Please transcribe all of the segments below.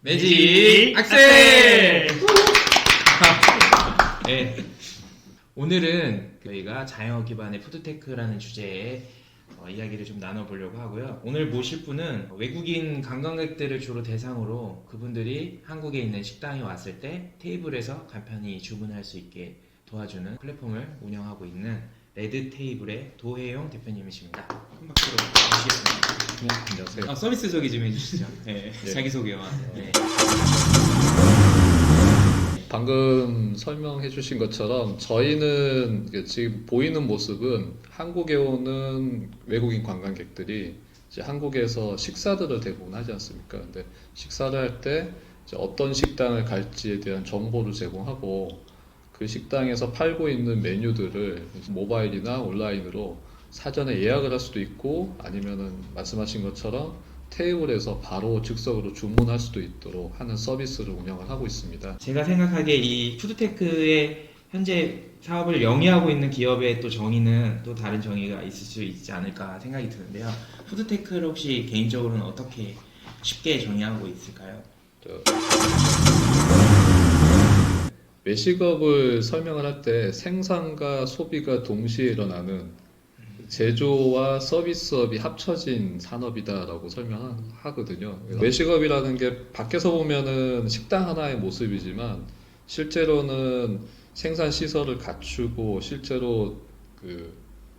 매직 악셀! 네. 오늘은 저희가 자영업 기반의 푸드테크라는 주제에 어, 이야기를 좀 나눠보려고 하고요. 오늘 모실 분은 외국인 관광객들을 주로 대상으로 그분들이 한국에 있는 식당에 왔을 때 테이블에서 간편히 주문할 수 있게 도와주는 플랫폼을 운영하고 있는 레드 테이블의 도혜용 대표님이십니다. 한 박수로 안녕하세요. 아, 서비스 소개 좀 해주시죠. 네, 네. 자기 소개와. 네. 방금 설명해 주신 것처럼 저희는 지금 보이는 모습은 한국에 오는 외국인 관광객들이 이제 한국에서 식사들을 대부분 하지 않습니까? 근데 식사를 할 때 어떤 식당을 갈지에 대한 정보를 제공하고 그 식당에서 팔고 있는 메뉴들을 모바일이나 온라인으로 사전에 예약을 할 수도 있고 아니면은 말씀하신 것처럼 테이블에서 바로 즉석으로 주문할 수도 있도록 하는 서비스를 운영을 하고 있습니다. 제가 생각하기에 이 푸드테크의 현재 사업을 영위하고 있는 기업의 또 정의는 또 다른 정의가 있을 수 있지 않을까 생각이 드는데요. 푸드테크를 혹시 개인적으로는 어떻게 쉽게 정의하고 있을까요? 저- 외식업을 설명을 할 때 생산과 소비가 동시에 일어나는 제조와 서비스업이 합쳐진 산업이다라고 설명하거든요. 외식업이라는 게 밖에서 보면은 식당 하나의 모습이지만 실제로는 생산 시설을 갖추고 실제로 그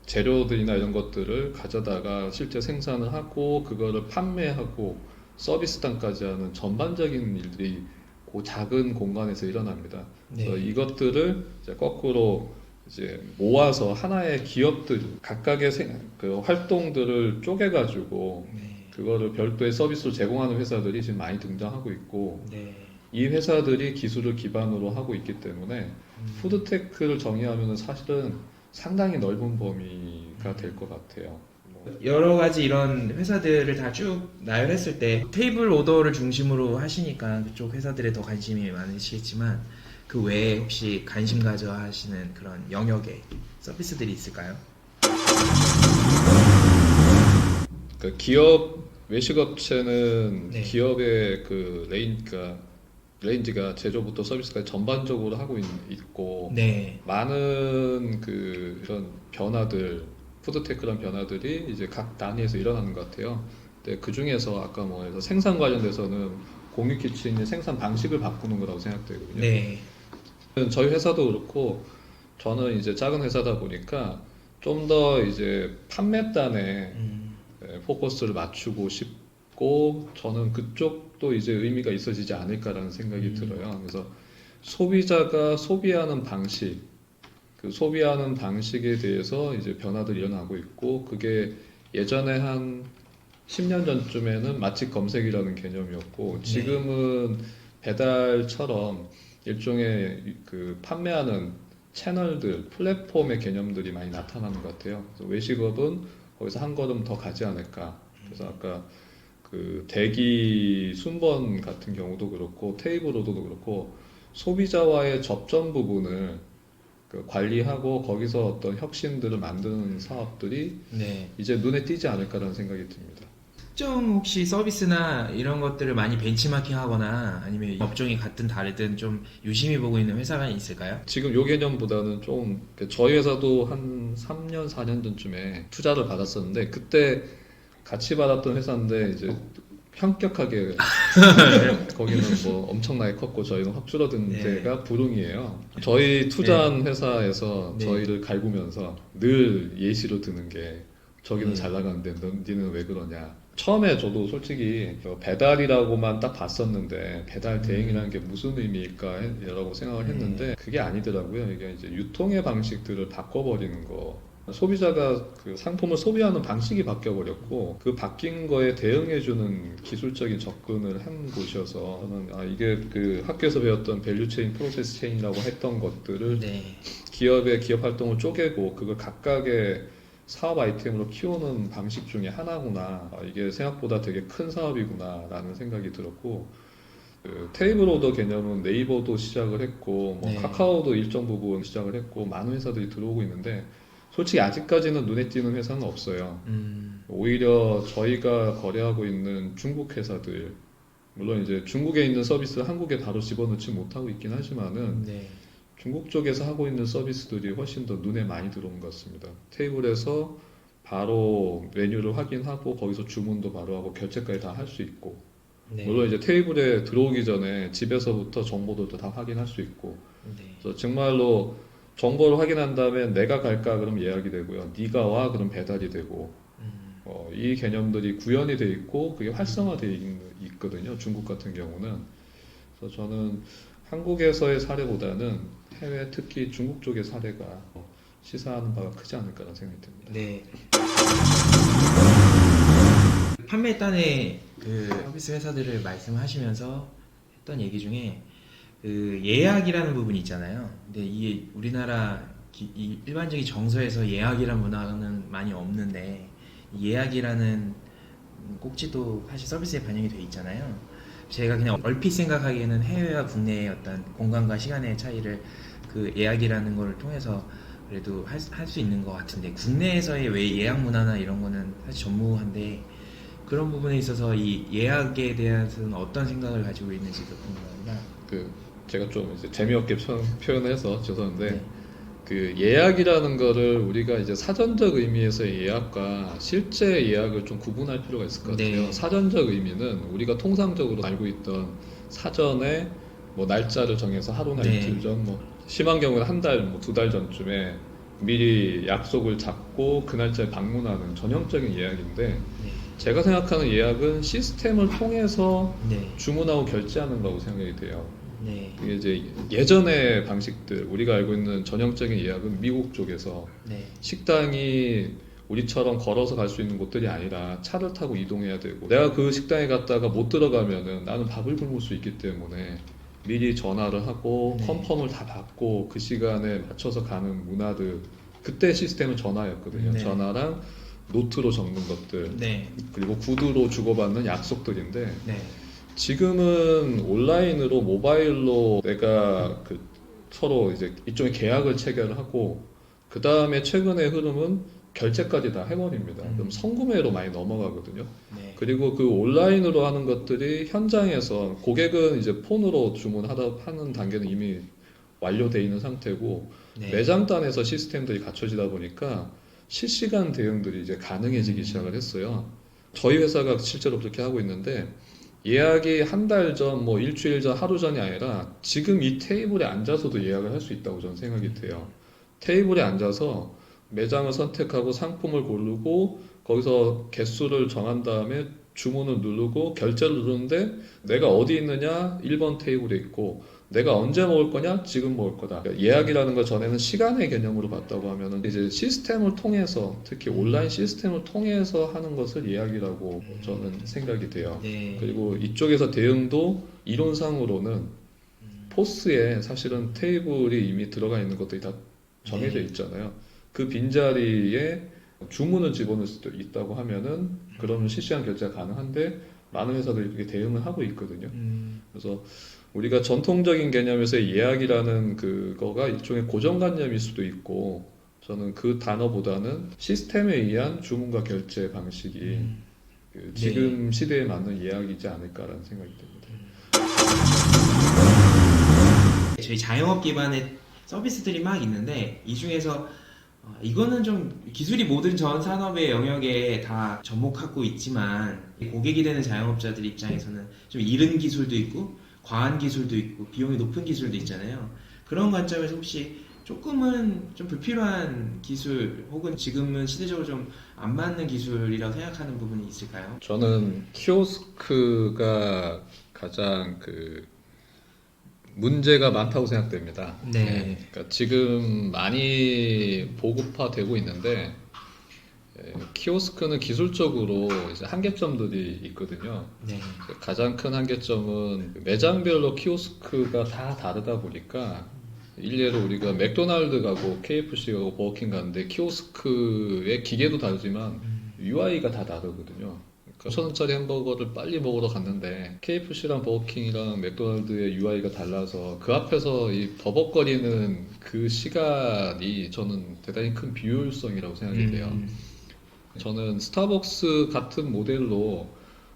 재료들이나 이런 것들을 가져다가 실제 생산을 하고 그거를 판매하고 서비스 단까지 하는 전반적인 일들이 그 작은 공간에서 일어납니다. 그래서 이것들을 이제 거꾸로 이제 모아서 하나의 기업들 각각의 생- 그 활동들을 쪼개가지고 네. 그거를 별도의 서비스로 제공하는 회사들이 지금 많이 등장하고 있고 네. 이 회사들이 기술을 기반으로 하고 있기 때문에 음. 푸드테크를 정의하면 사실은 상당히 넓은 범위가 될 것 같아요. 뭐 여러 가지 이런 회사들을 다 쭉 나열했을 때 테이블 오더를 중심으로 하시니까 그쪽 회사들에 더 관심이 많으시겠지만 그 외에 혹시 관심 가져 하시는 그런 영역의 서비스들이 있을까요? 그 기업 외식업체는 네. 기업의 그 레인가 레인지가 제조부터 서비스까지 전반적으로 하고 있, 있고 네. 많은 그 이런 변화들 푸드테크란 변화들이 이제 각 단위에서 일어나는 것 같아요. 근데 그 중에서 아까 뭐 해서 생산 관련돼서는 공유 키친의 생산 방식을 바꾸는 거라고 생각되거든요. 네. 저희 회사도 그렇고 저는 이제 작은 회사다 보니까 좀 더 이제 판매단에 음, 예, 포커스를 맞추고 싶고 저는 그쪽도 이제 의미가 있어지지 않을까라는 생각이 음. 들어요. 그래서 소비자가 소비하는 방식, 그 소비하는 방식에 대해서 이제 변화들이 일어나고 있고 그게 예전에 한 10년 전쯤에는 맛집 검색이라는 개념이었고 네. 지금은 배달처럼 일종의 그 판매하는 채널들, 플랫폼의 개념들이 많이 나타나는 것 같아요. 그래서 외식업은 거기서 한 걸음 더 가지 않을까. 그래서 아까 그 대기 순번 같은 경우도 그렇고 테이블 오더도 그렇고 소비자와의 접점 부분을 그 관리하고 거기서 어떤 혁신들을 만드는 사업들이 네. 이제 눈에 띄지 않을까라는 생각이 듭니다. 특정 혹시 서비스나 이런 것들을 많이 벤치마킹하거나 아니면 업종이 같든 다르든 좀 유심히 보고 있는 회사가 있을까요? 지금 요 개념보다는 좀 저희 회사도 한 3년 4년 전쯤에 투자를 받았었는데 그때 같이 받았던 회사인데 이제 현격하게 거기는 뭐 엄청나게 컸고 저희는 확 줄어든 네. 데가 부릉이에요. 저희 투자한 회사에서 네. 저희를 갈구면서 늘 예시로 드는 게 저기는 네. 잘 나가는데 넌 니는 왜 그러냐. 처음에 저도 솔직히 그 배달이라고만 딱 봤었는데 배달 대행이라는 게 무슨 의미일까라고 생각을 네. 했는데 그게 아니더라고요. 이게 이제 유통의 방식들을 바꿔버리는 거. 소비자가 그 상품을 소비하는 방식이 바뀌어버렸고 그 바뀐 거에 대응해주는 기술적인 접근을 한 곳이어서 저는 아 이게 그 학교에서 배웠던 밸류체인 프로세스 체인이라고 했던 것들을 네. 기업의 기업 활동을 쪼개고 그걸 각각의 사업 아이템으로 키우는 방식 중에 하나구나. 아, 이게 생각보다 되게 큰 사업이구나 라는 생각이 들었고 그 테이블 오더 개념은 네이버도 시작을 했고 뭐 네. 카카오도 일정 부분 시작을 했고 많은 회사들이 들어오고 있는데 솔직히 아직까지는 눈에 띄는 회사는 없어요. 음, 오히려 저희가 거래하고 있는 중국 회사들 물론 이제 중국에 있는 서비스를 한국에 바로 집어넣지 못하고 있긴 하지만은 네. 중국 쪽에서 하고 있는 서비스들이 훨씬 더 눈에 많이 들어온 것 같습니다. 테이블에서 바로 메뉴를 확인하고 거기서 주문도 바로 하고 결제까지 다 할 수 있고 네. 물론 이제 테이블에 들어오기 전에 집에서부터 정보들도 다 확인할 수 있고 네. 그래서 정말로 정보를 확인한 다음에 내가 갈까 그럼 예약이 되고요. 네가 와 그럼 배달이 되고 음, 어, 이 개념들이 구현이 돼 있고 그게 활성화되어 있, 거든요 중국 같은 경우는. 그래서 저는 한국에서의 사례보다는 해외 특히 중국 쪽의 사례가 어, 시사하는 바가 크지 않을까라는 생각이 듭니다. 네. 판매 단의 그 서비스 회사들을 말씀하시면서 했던 얘기 중에 그 예약이라는 부분이 있잖아요. 근데 이게 우리나라 기- 이 일반적인 정서에서 예약이라는 문화는 많이 없는데 이 예약이라는 꼭지도 사실 서비스에 반영이 돼 있잖아요. 제가 그냥 얼핏 생각하기에는 해외와 국내의 어떤 공간과 시간의 차이를 그 예약이라는 걸 통해서 그래도 할수 있는 것 같은데 국내에서의 왜 예약 문화나 이런 거는 사실 전무한데 그런 부분에 있어서 이 예약에 대해서는 어떤 생각을 가지고 있는지도 궁금합니다. 그 제가 좀 이제 재미없게 표- 표현해서 죄송한데 네. 그 예약이라는 거를 우리가 이제 사전적 의미에서의 예약과 실제 예약을 좀 구분할 필요가 있을 것 같아요. 네. 사전적 의미는 우리가 통상적으로 알고 있던 사전에 뭐 날짜를 정해서 하루나 네. 이틀 전, 뭐 심한 경우는 한 달, 뭐 두 달 전쯤에 미리 약속을 잡고 그 날짜에 방문하는 전형적인 예약인데 네. 제가 생각하는 예약은 시스템을 통해서 네. 주문하고 결제하는 거라고 생각이 돼요. 네. 이게 이제 예전의 방식들 우리가 알고 있는 전형적인 예약은 미국 쪽에서 네. 식당이 우리처럼 걸어서 갈 수 있는 곳들이 아니라 차를 타고 이동해야 되고 내가 그 식당에 갔다가 못 들어가면은 나는 밥을 굶을 수 있기 때문에 미리 전화를 하고 네. 컨펌을 다 받고 그 시간에 맞춰서 가는 문화들 그때 시스템은 전화였거든요 네. 전화랑 노트로 적는 것들 네. 그리고 구두로 주고받는 약속들인데 네. 지금은 온라인으로 모바일로 내가 그 서로 이제 일종의 계약을 체결하고 그 다음에 최근의 흐름은 결제까지 다 해버립니다. 음. 그럼 성구매로 많이 넘어가거든요. 네. 그리고 그 온라인으로 하는 것들이 현장에서 고객은 이제 폰으로 주문하다 하는 단계는 이미 완료돼 있는 상태고 네. 매장단에서 시스템들이 갖춰지다 보니까 실시간 대응들이 이제 가능해지기 시작을 했어요. 저희 회사가 실제로 그렇게 하고 있는데 예약이 한 달 전, 뭐 일주일 전, 하루 전이 아니라 지금 이 테이블에 앉아서도 예약을 할 수 있다고 저는 생각이 돼요. 테이블에 앉아서 매장을 선택하고 상품을 고르고 거기서 개수를 정한 다음에 주문을 누르고 결제를 누르는데 내가 어디 있느냐 1번 테이블에 있고 내가 언제 먹을 거냐 지금 먹을 거다 그러니까 예약이라는 걸 전에는 시간의 개념으로 봤다고 하면은 이제 시스템을 통해서 특히 온라인 시스템을 통해서 하는 것을 예약이라고 저는 생각이 돼요 네. 그리고 이쪽에서 대응도 이론상으로는 음. 포스에 사실은 테이블이 이미 들어가 있는 것들이 다 정해져 네. 있잖아요. 그 빈자리에 주문을 집어넣을 수도 있다고 하면은 그러면 실시간 결제가 가능한데 많은 회사들이 이렇게 대응을 하고 있거든요. 음, 그래서 우리가 전통적인 개념에서 예약이라는 그거가 일종의 고정관념일 수도 있고 저는 그 단어보다는 시스템에 의한 주문과 결제 방식이 음, 그 지금 시대에 맞는 예약이지 않을까라는 생각이 듭니다. 저희 자영업 기반의 서비스들이 막 있는데 이 중에서 어, 이거는 좀 기술이 모든 전 산업의 영역에 다 접목하고 있지만 고객이 되는 자영업자들 입장에서는 좀 이른 기술도 있고 과한 기술도 있고 비용이 높은 기술도 있잖아요. 그런 관점에서 혹시 조금은 좀 불필요한 기술 혹은 지금은 시대적으로 좀 안 맞는 기술이라고 생각하는 부분이 있을까요? 저는 키오스크가 가장 그 문제가 많다고 생각됩니다. 네. 그러니까 지금 많이 보급화되고 있는데 에, 키오스크는 기술적으로 이제 한계점들이 있거든요. 네. 가장 큰 한계점은 매장별로 키오스크가 다 다르다 보니까 일례로 우리가 맥도날드 가고 KFC 가고 버거킹 가는데 키오스크의 기계도 다르지만 UI가 다 다르거든요. 그러니까 5천원짜리 햄버거를 빨리 먹으러 갔는데 KFC랑 버거킹이랑 맥도날드의 UI가 달라서 그 앞에서 이 버벅거리는 그 시간이 저는 대단히 큰 비효율성이라고 생각이 돼요. 음, 저는 스타벅스 같은 모델로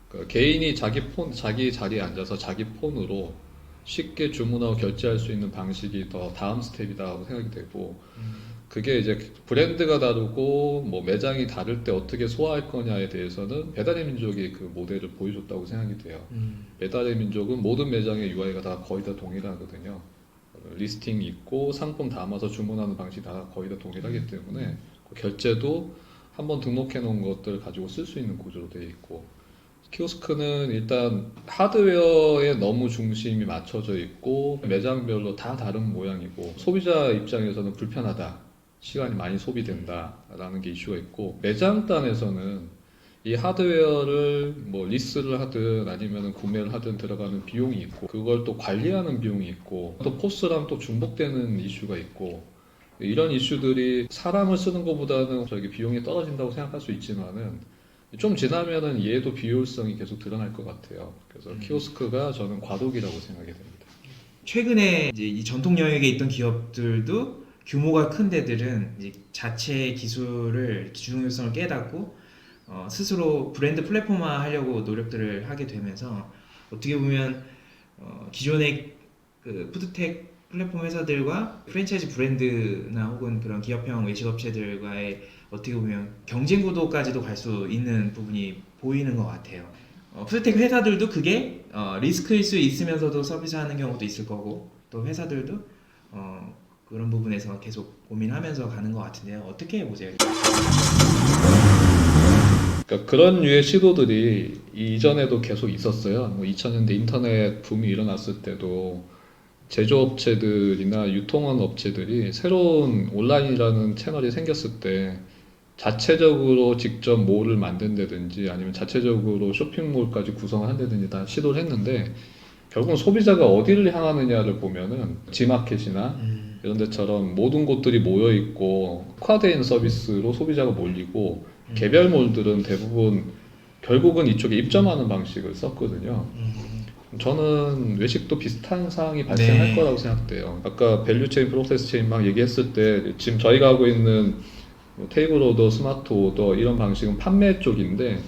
그러니까 개인이 자기 폰, 자기 자리에 앉아서 자기 폰으로 쉽게 주문하고 결제할 수 있는 방식이 더 다음 스텝이다고 생각이 되고 그게 이제 브랜드가 다르고 뭐 매장이 다를 때 어떻게 소화할 거냐에 대해서는 배달의 민족이 그 모델을 보여줬다고 생각이 돼요. 음. 배달의 민족은 모든 매장의 UI가 다 거의 다 동일하거든요. 어, 리스팅 있고 상품 담아서 주문하는 방식이 다 거의 다 동일하기 때문에 그 결제도 한번 등록해 놓은 것들 가지고 쓸 수 있는 구조로 되어 있고 키오스크는 일단 하드웨어에 너무 중심이 맞춰져 있고 매장별로 다 다른 모양이고 소비자 입장에서는 불편하다. 시간이 많이 소비된다라는 게 이슈가 있고 매장 단에서는 이 하드웨어를 뭐 리스를 하든 아니면 구매를 하든 들어가는 비용이 있고 그걸 또 관리하는 비용이 있고 또 포스랑 또 중복되는 이슈가 있고 이런 이슈들이 사람을 쓰는 것보다는 저기 비용이 떨어진다고 생각할 수 있지만은 좀 지나면은 얘도 비효율성이 계속 드러날 것 같아요. 그래서 음. 키오스크가 저는 과도기라고 생각이 됩니다. 최근에 이제 이 전통 영역에 있던 기업들도 규모가 큰 데들은 이제 자체 기술을 중요성을 깨닫고 어, 스스로 브랜드 플랫폼화 하려고 노력들을 하게 되면서 어떻게 보면 어, 기존의 그 푸드텍 플랫폼 회사들과 프랜차이즈 브랜드나 혹은 그런 기업형 외식 업체들과의 어떻게 보면 경쟁 구도까지도 갈 수 있는 부분이 보이는 것 같아요. 어, 푸드텍 회사들도 그게 어, 리스크일 수 있으면서도 서비스하는 경우도 있을 거고 또 회사들도 어, 그런 부분에서 계속 고민하면서 가는 것 같은데요. 어떻게 보세요? 그러니까 그런 류의 시도들이 이전에도 계속 있었어요. 뭐 2000년대 인터넷 붐이 일어났을 때도 제조업체들이나 유통원 업체들이 새로운 온라인이라는 채널이 생겼을 때 자체적으로 직접 몰을 만든다든지 아니면 자체적으로 쇼핑몰까지 구성을 한다든지 다 시도를 했는데 결국은 소비자가 어디를 향하느냐를 보면은 지마켓이나 음, 이런 데처럼 모든 곳들이 모여 있고 특화된 서비스로 소비자가 몰리고 음. 개별 몰들은 대부분 결국은 이쪽에 입점하는 방식을 썼거든요. 음, 저는 외식도 비슷한 상황이 발생할 네. 거라고 생각돼요. 아까 밸류 체인, 프로세스 체인 막 얘기했을 때 지금 저희가 하고 있는 뭐 테이블 오더, 스마트 오더 이런 방식은 판매 쪽인데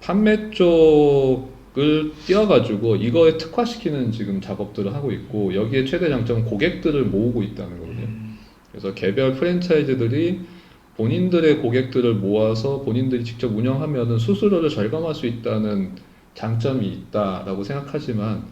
판매 쪽 을 띄워가지고 이거에 특화시키는 지금 작업들을 하고 있고 여기에 최대 장점은 고객들을 모으고 있다는 거거든요. 음, 그래서 개별 프랜차이즈들이 본인들의 고객들을 모아서 본인들이 직접 운영하면은 수수료를 절감할 수 있다는 장점이 있다라고 생각하지만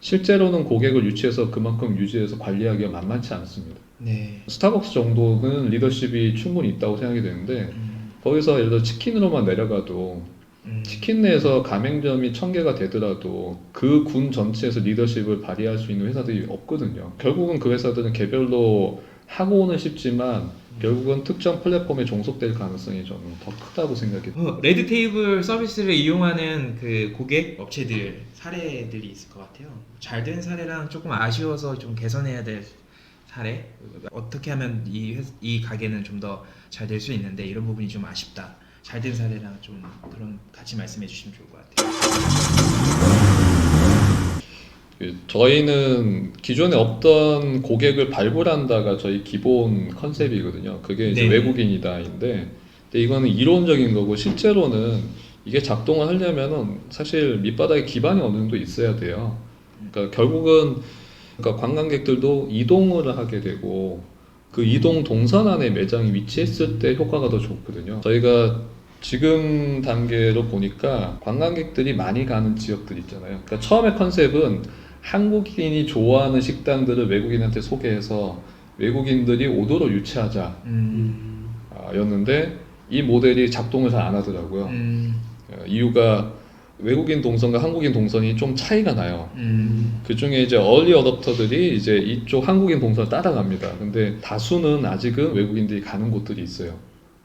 실제로는 고객을 유치해서 그만큼 유지해서 관리하기가 만만치 않습니다. 네. 스타벅스 정도는 리더십이 충분히 있다고 생각이 되는데 음, 거기서 예를 들어 치킨으로만 내려가도 음, 치킨 내에서 가맹점이 천 개가 되더라도 그 군 전체에서 리더십을 발휘할 수 있는 회사들이 없거든요. 결국은 그 회사들은 개별로 하고는 싶지만 결국은 특정 플랫폼에 종속될 가능성이 저는 더 크다고 생각해요. 어, 레드 테이블 서비스를 이용하는 그 고객 업체들 사례들이 있을 것 같아요. 잘 된 사례랑 조금 아쉬워서 좀 개선해야 될 사례. 어떻게 하면 이, 회- 이 가게는 좀 더 잘 될 수 있는데 이런 부분이 좀 아쉽다. 잘 된 사례랑 좀 그런 같이 말씀해 주시면 좋을 것 같아요. 그 저희는 기존에 없던 고객을 발굴한다가 저희 기본 컨셉이거든요. 그게 이제 네. 외국인이다인데, 근데 이거는 이론적인 거고 실제로는 이게 작동을 하려면은 사실 밑바닥에 기반이 어느 정도 있어야 돼요. 그러니까 결국은 그러니까 관광객들도 이동을 하게 되고 그 이동 동선 안에 매장이 위치했을 때 효과가 더 좋거든요. 저희가 지금 단계로 보니까 관광객들이 많이 가는 지역들 있잖아요. 그러니까 처음에 컨셉은 한국인이 좋아하는 식당들을 외국인한테 소개해서 외국인들이 오도록 유치하자 음, 아, 였는데 이 모델이 작동을 잘 안 하더라고요. 음, 어, 이유가 외국인 동선과 한국인 동선이 좀 차이가 나요. 음, 그 중에 이제 얼리 어답터들이 이제 이쪽 한국인 동선을 따라갑니다. 근데 다수는 아직은 외국인들이 가는 곳들이 있어요.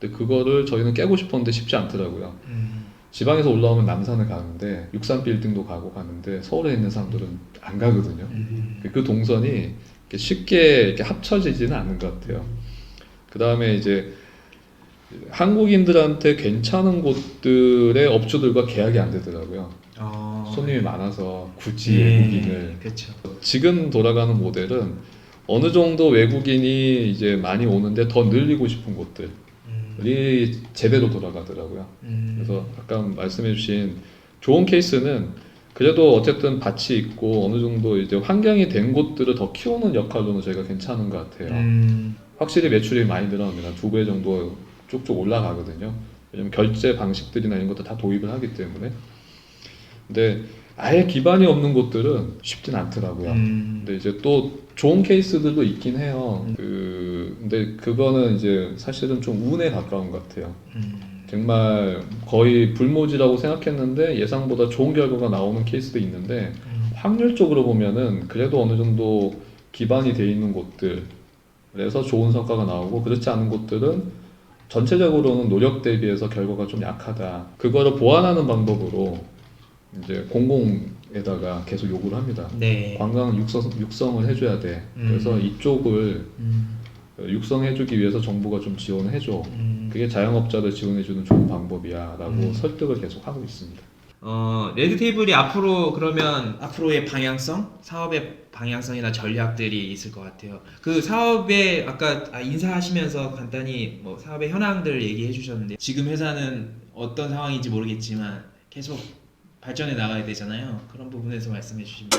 근데 그거를 저희는 깨고 싶었는데 쉽지 않더라고요. 음, 지방에서 올라오면 남산을 가는데 63 빌딩도 가고 가는데 서울에 있는 사람들은 안 가거든요. 음, 그 동선이 이렇게 쉽게 이렇게 합쳐지지는 않는 것 같아요. 그 다음에 이제 한국인들한테 괜찮은 곳들의 업주들과 계약이 안 되더라고요. 어, 손님이 많아서 굳이 예, 외국인을 그렇죠. 지금 돌아가는 모델은 어느 정도 외국인이 이제 많이 오는데 더 늘리고 싶은 곳들 이 음, 제대로 돌아가더라고요. 음, 그래서 아까 말씀해주신 좋은 케이스는 그래도 어쨌든 밭이 있고 어느 정도 이제 환경이 된 곳들을 더 키우는 역할로는 저희가 괜찮은 것 같아요. 음, 확실히 매출이 많이 늘어납니다. 두 배 정도 쭉쭉 올라가거든요. 왜냐면 결제 방식들이나 이런 것도 다 도입을 하기 때문에. 근데 아예 기반이 없는 곳들은 쉽진 않더라고요. 음, 근데 이제 또 좋은 케이스들도 있긴 해요. 그 근데 그거는 이제 사실은 좀 운에 가까운 것 같아요. 음, 정말 거의 불모지라고 생각했는데 예상보다 좋은 결과가 나오는 케이스도 있는데 음. 확률적으로 보면은 그래도 어느 정도 기반이 돼 있는 곳들에서 좋은 성과가 나오고 그렇지 않은 곳들은 전체적으로는 노력 대비해서 결과가 좀 약하다. 그거를 보완하는 방법으로 이제 공공에다가 계속 요구를 합니다. 네. 관광 육성, 육성을 해줘야 돼. 그래서 음. 이쪽을 음, 육성해주기 위해서 정부가 좀 지원을 해줘. 음. 그게 자영업자들 지원해주는 좋은 방법이야라고 음. 설득을 계속 하고 있습니다. 어, 레드 테이블이 앞으로 그러면 앞으로의 방향성, 사업의 방향성이나 전략들이 있을 것 같아요. 그 사업에 아까 아, 인사하시면서 간단히 뭐 사업의 현황들 얘기해 주셨는데 지금 회사는 어떤 상황인지 모르겠지만 계속 발전해 나가야 되잖아요. 그런 부분에서 말씀해 주시면.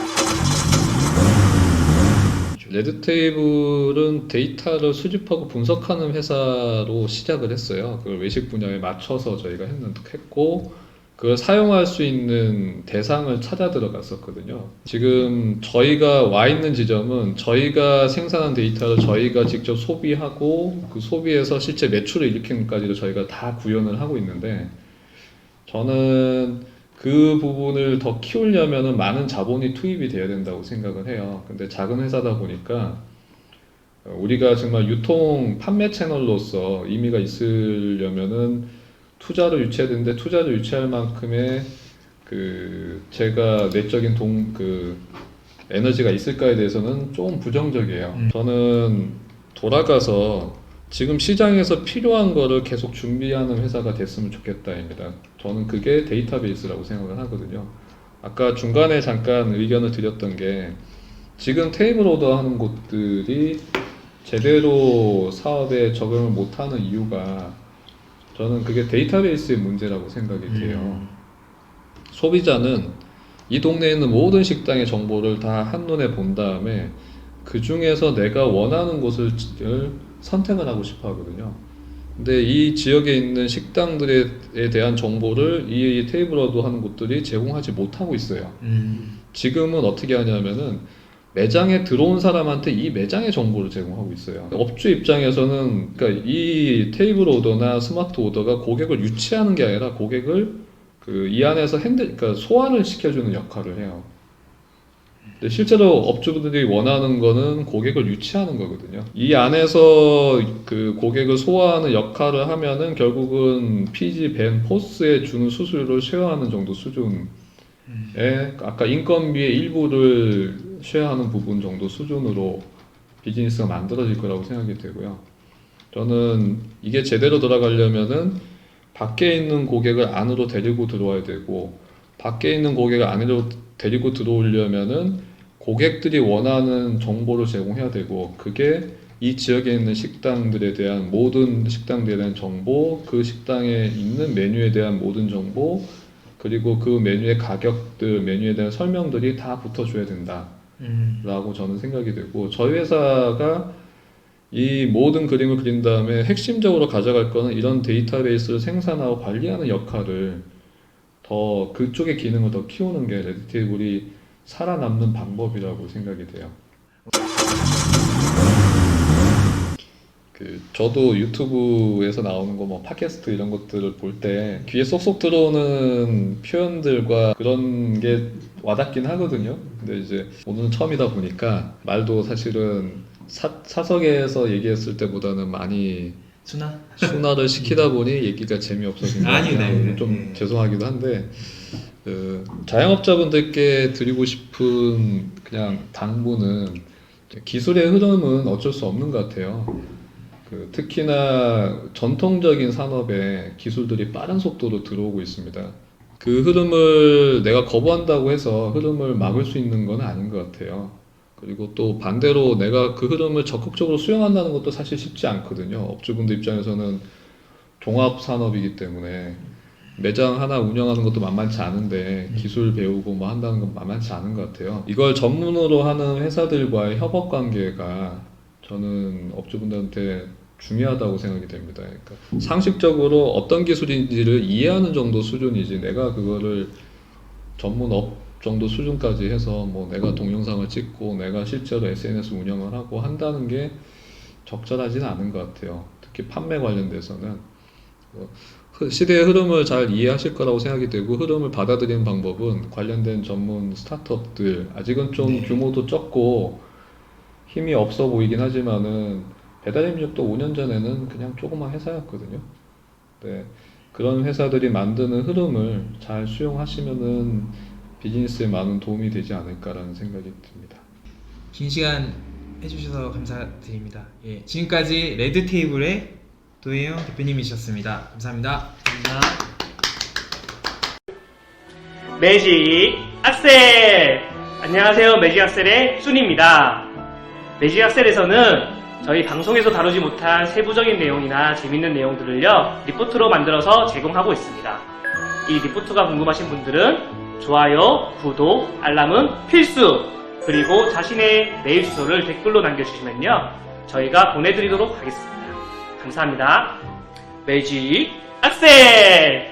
레드테이블은 데이터를 수집하고 분석하는 회사로 시작을 했어요. 그걸 외식 분야에 맞춰서 저희가 했는 했고 그걸 사용할 수 있는 대상을 찾아 들어갔었거든요. 지금 저희가 와 있는 지점은 저희가 생산한 데이터를 저희가 직접 소비하고 그 소비에서 실제 매출을 일으키는까지도 저희가 다 구현을 하고 있는데 저는 그 부분을 더 키우려면은 많은 자본이 투입이 돼야 된다고 생각을 해요. 근데 작은 회사다 보니까 어, 우리가 정말 유통 판매 채널로서 의미가 있으려면은 투자를 유치해야 되는데 투자를 유치할 만큼의 그 제가 내적인 동 그 에너지가 있을까에 대해서는 조금 부정적이에요. 음. 저는 돌아가서 지금 시장에서 필요한 거를 계속 준비하는 회사가 됐으면 좋겠다입니다. 저는 그게 데이터베이스라고 생각을 하거든요. 아까 중간에 잠깐 의견을 드렸던 게 지금 테이블 오더 하는 곳들이 제대로 사업에 적용을 못하는 이유가 저는 그게 데이터베이스의 문제라고 생각이 돼요. 음. 소비자는 이 동네에 있는 모든 식당의 정보를 다 한눈에 본 다음에 그 중에서 내가 원하는 곳을 선택을 하고 싶어 하거든요. 근데 이 지역에 있는 식당들에 대한 정보를 이 테이블러도 하는 곳들이 제공하지 못하고 있어요. 음. 지금은 어떻게 하냐면은 매장에 들어온 사람한테 이 매장의 정보를 제공하고 있어요. 업주 입장에서는 그러니까 이 테이블 오더나 스마트 오더가 고객을 유치하는 게 아니라 고객을 그 이 안에서 핸들 그러니까 소화를 시켜주는 역할을 해요. 근데 실제로 업주분들이 원하는 거는 고객을 유치하는 거거든요. 이 안에서 그 고객을 소화하는 역할을 하면은 결국은 PG, 벤, 포스에 주는 수수료를 쉐어하는 정도 수준 에 아까 인건비의 일부를 쉐어하는 부분 정도 수준으로 비즈니스가 만들어질 거라고 생각이 되고요. 저는 이게 제대로 돌아가려면은 밖에 있는 고객을 안으로 데리고 들어와야 되고 밖에 있는 고객을 안으로 데리고 들어오려면은 고객들이 원하는 정보를 제공해야 되고 그게 이 지역에 있는 식당들에 대한 모든 식당들에 대한 정보, 그 식당에 있는 메뉴에 대한 모든 정보, 그리고 그 메뉴의 가격들, 메뉴에 대한 설명들이 다 붙어줘야 된다 라고 음. 저는 생각이 되고 저희 회사가 이 모든 그림을 그린 다음에 핵심적으로 가져갈 거는 이런 데이터베이스를 생산하고 관리하는 역할을 더 그쪽의 기능을 더 키우는 게 레드테이블이 살아남는 방법이라고 생각이 돼요. 그 저도 유튜브에서 나오는 거 뭐 팟캐스트 이런 것들을 볼 때 귀에 쏙쏙 들어오는 표현들과 그런 게 와닿긴 하거든요. 근데 이제 오늘은 처음이다 보니까 말도 사실은 사, 사석에서 얘기했을 때보다는 많이 순아? 순화를 시키다 보니 얘기가 재미없어진 것 아니요, 같아요. 네, 네, 좀 네. 죄송하기도 한데 그 자영업자분들께 드리고 싶은 그냥 당부는 기술의 흐름은 어쩔 수 없는 것 같아요. 그 특히나 전통적인 산업에 기술들이 빠른 속도로 들어오고 있습니다. 그 흐름을 내가 거부한다고 해서 흐름을 막을 수 있는 건 아닌 것 같아요. 그리고 또 반대로 내가 그 흐름을 적극적으로 수용한다는 것도 사실 쉽지 않거든요. 업주분들 입장에서는 종합 산업이기 때문에 매장 하나 운영하는 것도 만만치 않은데 기술 배우고 뭐 한다는 건 만만치 않은 것 같아요. 이걸 전문으로 하는 회사들과의 협업 관계가 저는 업주분들한테 중요하다고 생각이 됩니다. 그러니까 상식적으로 어떤 기술인지를 이해하는 정도 수준이지 내가 그거를 전문업 정도 수준까지 해서 뭐 내가 동영상을 찍고 내가 실제로 SNS 운영을 하고 한다는 게 적절하지는 않은 것 같아요. 특히 판매 관련돼서는 시대의 흐름을 잘 이해하실 거라고 생각이 되고 흐름을 받아들이는 방법은 관련된 전문 스타트업들 아직은 좀 네. 규모도 적고 힘이 없어 보이긴 하지만은 배달 임력도 5년 전에는 그냥 조그만 회사였거든요. 네. 그런 회사들이 만드는 흐름을 잘 수용하시면은 비즈니스에 많은 도움이 되지 않을까라는 생각이 듭니다. 긴 시간 해주셔서 감사드립니다. 예, 지금까지 레드 테이블의 도혜영 대표님이셨습니다. 감사합니다. 매직 악셀! 안녕하세요. 매직 악셀의 순입니다. 매직 악셀에서는 저희 방송에서 다루지 못한 세부적인 내용이나 재밌는 내용들을요, 리포트로 만들어서 제공하고 있습니다. 이 리포트가 궁금하신 분들은 좋아요, 구독, 알람은 필수! 그리고 자신의 메일 주소를 댓글로 남겨주시면요, 저희가 보내드리도록 하겠습니다. 감사합니다. 매직 악셀!